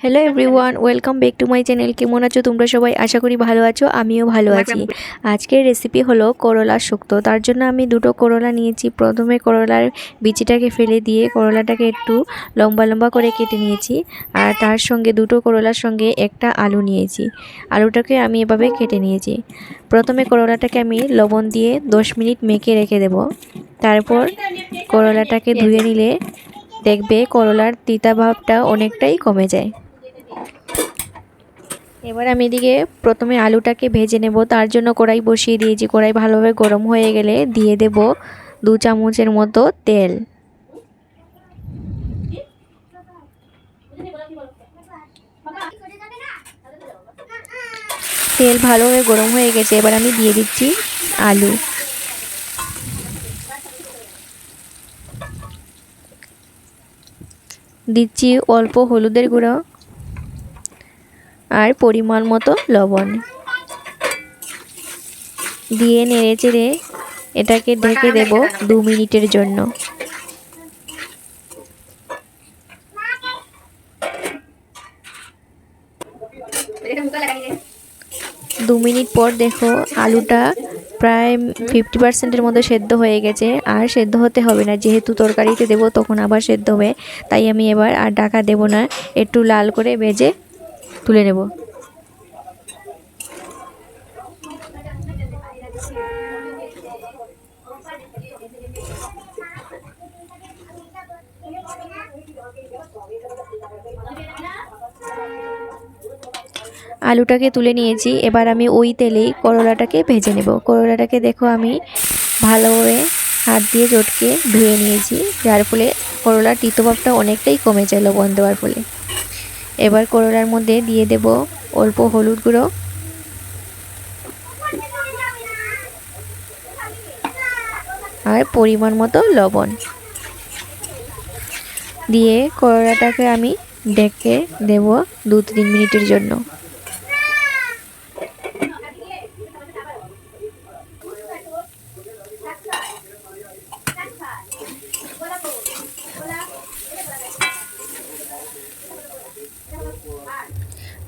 Hello everyone welcome back to my channel কেমন আছো? তোমরা সবাই আশা করি ভালো আছো আমিও ভালো আছি। আজকের রেসিপি হলো করলা শুক্তো। তার জন্য আমি দুটো করলা নিয়েছি। প্রথমে করলার বিচিটাকে ফেলে দিয়ে করলাটাকে একটু লম্বা লম্বা করে কেটে নিয়েছি। আর তার সঙ্গে দুটো করলার সঙ্গে একটা আলু নিয়েছি। আলুটাকে আমি এভাবে কেটে নিয়েছি। প্রথমে করলাটাকে আমি লবণ দিয়ে দশ মিনিট মেখে রেখে দেব। তারপর করলাটাকে ধুয়ে নিলে দেখবে করলার তিতা ভাবটা অনেকটাই কমে যায়। এবার আমি এদিকে প্রথমে আলুটাকে ভেজে নেব, তার জন্য কড়াই বসিয়ে দিয়েছি। কড়াই ভালোভাবে গরম হয়ে গেলে দিয়ে দেব দু চামচের মতো তেল। তেল ভালোভাবে গরম হয়ে গেছে, এবার আমি দিয়ে দিচ্ছি আলু। দিচ্ছি অল্প হলুদের গুঁড়ো। আর পরিমাণ মতো লবণ। দিয়ে নেড়ে চেড়ে এটাকে ঢেকে দেব দু মিনিটের জন্য। দু মিনিট পর দেখো আলুটা প্রায় ফিফটি পার্সেন্টের মতো সেদ্ধ হয়ে গেছে। আর সেদ্ধ হতে হবে না, যেহেতু তরকারিতে দেবো তখন আবার সেদ্ধ হবে। তাই আমি এবার আর ডাকা দেব না, একটু লাল করে ভেজে তুলে নেব। আলুটাকে তুলে নিয়েছি। এবার আমি ওই তেলেই করলাটাকে ভেজে নেব। করলাটাকে দেখো আমি ভালোভাবে হাত দিয়ে চটকে ধুয়ে নিয়েছি। যার ফলে করলার তিতভাবটা অনেকটাই কমে যায় লবণ দেওয়ার ফলে। এবার করলার মধ্যে দিয়ে দেব অল্প হলুদ গুঁড়ো। আর পরিমাণ মতো লবণ। দিয়ে করোলাটাকে আমি ডেকে দেব দু তিন মিনিটের জন্য।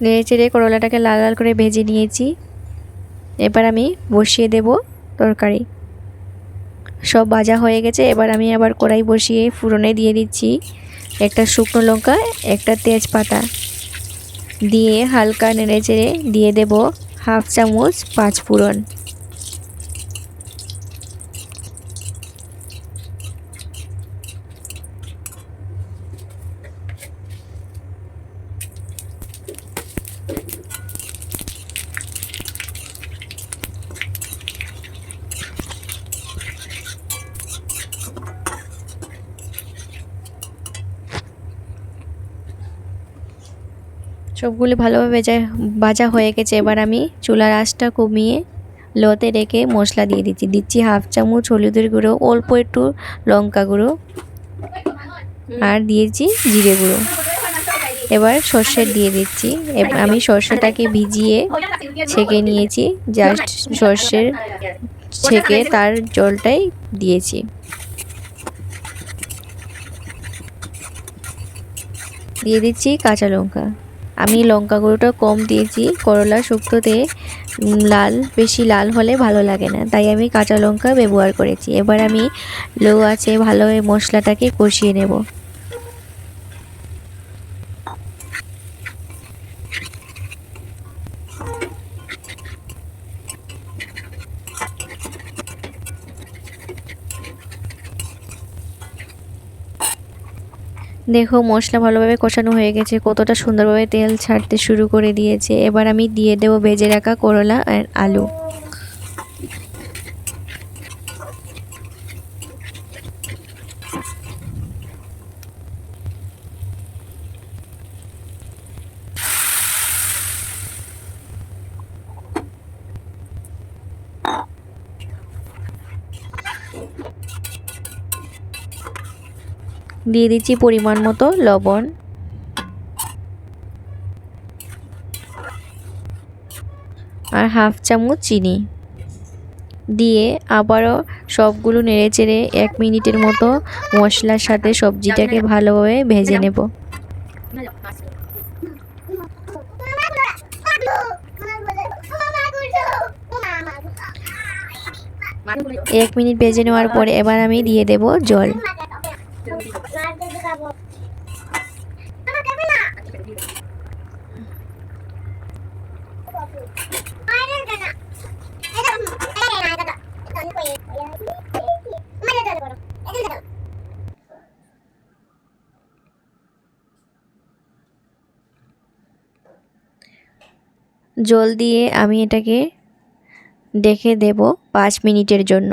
নেড়ে চেড়ে করলাটাকে লাল লাল করে ভেজে নিয়েছি। এবার আমি বসিয়ে দেব তরকারি। সব ভাজা হয়ে গেছে, এবার আমি আবার কড়াই বসিয়ে ফুরনে দিয়ে দিচ্ছি একটা শুকনো লঙ্কা, একটা তেজপাতা। দিয়ে হালকা নেড়ে চেড়ে দিয়ে দেব হাফ চামচ পাঁচ ফুরন সবগুলো ভালোভাবে ভেজা, ভাজা হয়ে গেছে। এবার আমি চুলার আঁচটা কমিয়ে লোতে রেখে মশলা দিয়ে দিচ্ছি। দিচ্ছি হাফ চামচ হলুদের গুঁড়ো, অল্প একটু লঙ্কা গুঁড়ো আর দিয়েছি জিরে গুঁড়ো। এবার সর্ষে দিয়ে দিচ্ছি। আমি সর্ষেটাকে ভিজিয়ে ছেঁকে নিয়েছি। জাস্ট সর্ষের ছেঁকে তার জলটাই দিয়েছি। দিয়ে দিচ্ছি কাঁচা লঙ্কা। আমি লঙ্কা গুঁড়োটা কম দিয়েছি। করলা শুক্তোতে লাল, বেশি লাল হলে ভালো লাগে না। তাই আমি কাঁচা লঙ্কা ব্যবহার করেছি। এবার আমি লো আছে ভালো মশলাটাকে কষিয়ে নেব। দেখো মশলা ভালোভাবে কষানো হয়ে গেছে, কতটা সুন্দরভাবে তেল ছাড়তে শুরু করে দিয়েছে। এবার আমি দিয়ে দেবো ভেজে রাখা করলা আর আলু। দিয়ে দিচ্ছি পরিমাণ মতো লবণ। আর হাফ চামচ চিনি। দিয়ে আবারও সবগুলো নেড়ে চেড়ে এক মিনিটের মতো মশলার সাথে সবজিটাকে ভালোভাবে ভেজে নেব। এক মিনিট ভেজে নেওয়ার পরে এবার আমি দিয়ে দেব জল। জল দিয়ে আমি এটাকে ডেকে দেব পাঁচ মিনিটের জন্য।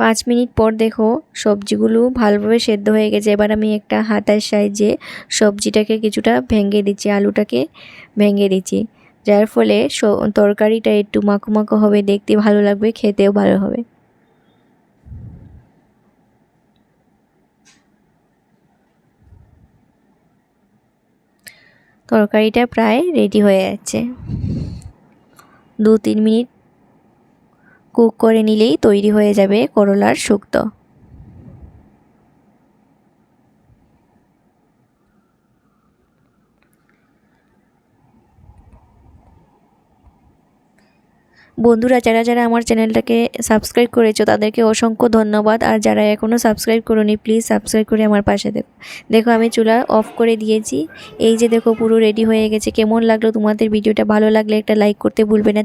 পাঁচ মিনিট পর দেখো সবজিগুলো ভালোভাবে সেদ্ধ হয়ে গেছে। এবার আমি একটা হাতার সাহায্যে সবজিটাকে কিছুটা ভেঙে দিচ্ছি, আলুটাকে ভেঙে দিচ্ছি। যার ফলে তরকারিটা একটু মাখো মাখো হবে, দেখতে ভালো লাগবে, খেতেও ভালো হবে। তরকারিটা প্রায় রেডি হয়ে যাচ্ছে। দু তিন মিনিট কুক করে নিলেই তৈরি হয়ে যাবে করলার শুক্তো। বন্ধুরা, যারা যারা আমার চ্যানেলটাকে সাবস্ক্রাইব করেছ, তাদেরকে অসংখ্য ধন্যবাদ। আর যারা এখনও সাবস্ক্রাইব করোনি প্লিজ সাবস্ক্রাইব করে আমার পাশে দেখো। দেখো, আমি চুলা অফ করে দিয়েছি। এই যে দেখো, পুরো রেডি হয়ে গেছে। কেমন লাগল তোমাদের ভিডিওটা? ভালো লাগলে একটা লাইক করতে ভুলবে না।